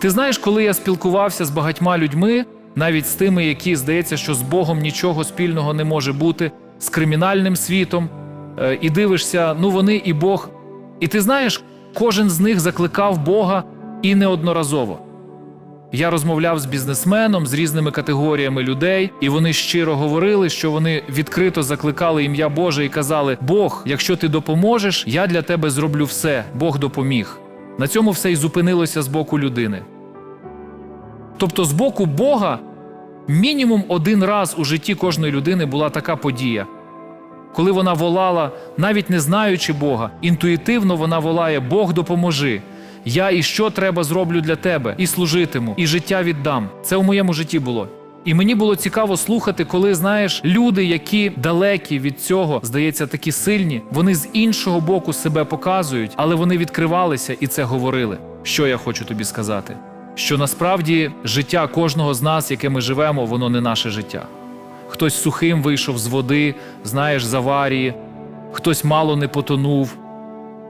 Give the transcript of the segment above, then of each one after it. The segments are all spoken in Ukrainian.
Ти знаєш, коли я спілкувався з багатьма людьми, навіть з тими, які здається, що з Богом нічого спільного не може бути, з кримінальним світом, е, і дивишся, ну вони і Бог. І ти знаєш, кожен з них закликав Бога і неодноразово. Я розмовляв з бізнесменом, з різними категоріями людей, і вони щиро говорили, що вони відкрито закликали ім'я Боже і казали: Бог, якщо ти допоможеш, я для тебе зроблю все, Бог допоміг. На цьому все й зупинилося з боку людини. Тобто, з боку Бога, мінімум один раз у житті кожної людини була така подія. Коли вона волала, навіть не знаючи Бога, інтуїтивно вона волає Бог допоможи. Я і що треба зроблю для тебе, і служитиму, і життя віддам. Це у моєму житті було. І мені було цікаво слухати, коли знаєш, люди, які далекі від цього, здається, такі сильні, вони з іншого боку себе показують, але вони відкривалися і це говорили. Що я хочу тобі сказати? Що насправді життя кожного з нас, яке ми живемо, воно не наше життя. Хтось сухим вийшов з води, знаєш, з аварії, хтось мало не потонув,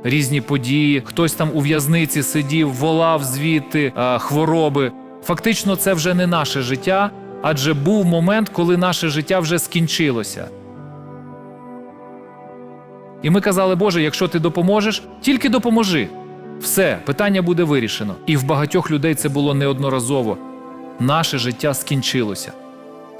різні події, хтось там у в'язниці сидів, волав звідти хвороби. Фактично, це вже не наше життя, адже був момент, коли наше життя вже скінчилося. І ми казали, Боже, якщо ти допоможеш, тільки допоможи. Все, питання буде вирішено. І в багатьох людей це було неодноразово. Наше життя скінчилося.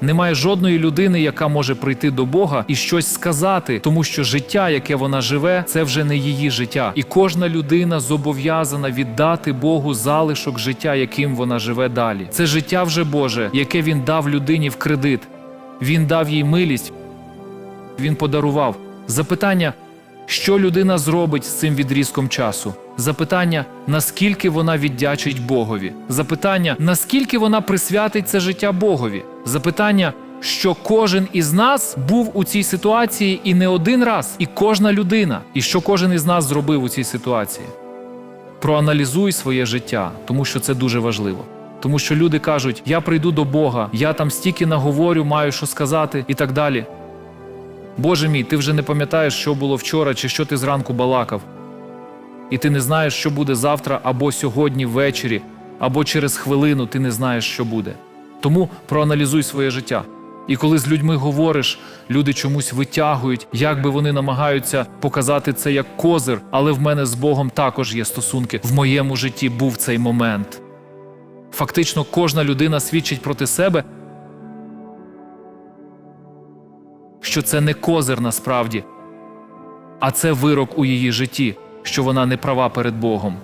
Немає жодної людини, яка може прийти до Бога і щось сказати, тому що життя, яке вона живе, це вже не її життя. І кожна людина зобов'язана віддати Богу залишок життя, яким вона живе далі. Це життя вже Боже, яке він дав людині в кредит. Він дав їй милість, він подарував. Запитання, що людина зробить з цим відрізком часу? Запитання, наскільки вона віддячить Богові? Запитання, наскільки вона присвятить це життя Богові? Запитання, що кожен із нас був у цій ситуації і не один раз, і кожна людина, і що кожен із нас зробив у цій ситуації. Проаналізуй своє життя, тому що це дуже важливо. Тому що люди кажуть, я прийду до Бога, я там стільки наговорю, маю що сказати і так далі. Боже мій, ти вже не пам'ятаєш, що було вчора чи що ти зранку балакав. І ти не знаєш, що буде завтра або сьогодні ввечері, або через хвилину ти не знаєш, що буде. Тому проаналізуй своє життя. І коли з людьми говориш, люди чомусь витягують, як би вони намагаються показати це як козир, але в мене з Богом також є стосунки. В моєму житті був цей момент. Фактично, кожна людина свідчить проти себе, що це не козир насправді, а це вирок у її житті, що вона не права перед Богом.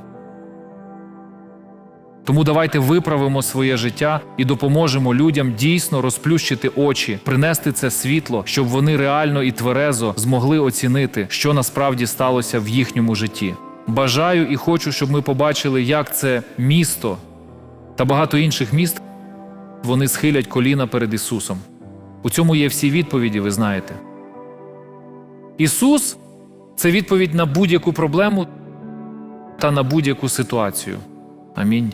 Тому давайте виправимо своє життя і допоможемо людям дійсно розплющити очі, принести це світло, щоб вони реально і тверезо змогли оцінити, що насправді сталося в їхньому житті. Бажаю і хочу, щоб ми побачили, як це місто та багато інших міст вони схилять коліна перед Ісусом. У цьому є всі відповіді, ви знаєте. Ісус це відповідь на будь-яку проблему та на будь-яку ситуацію. Амінь.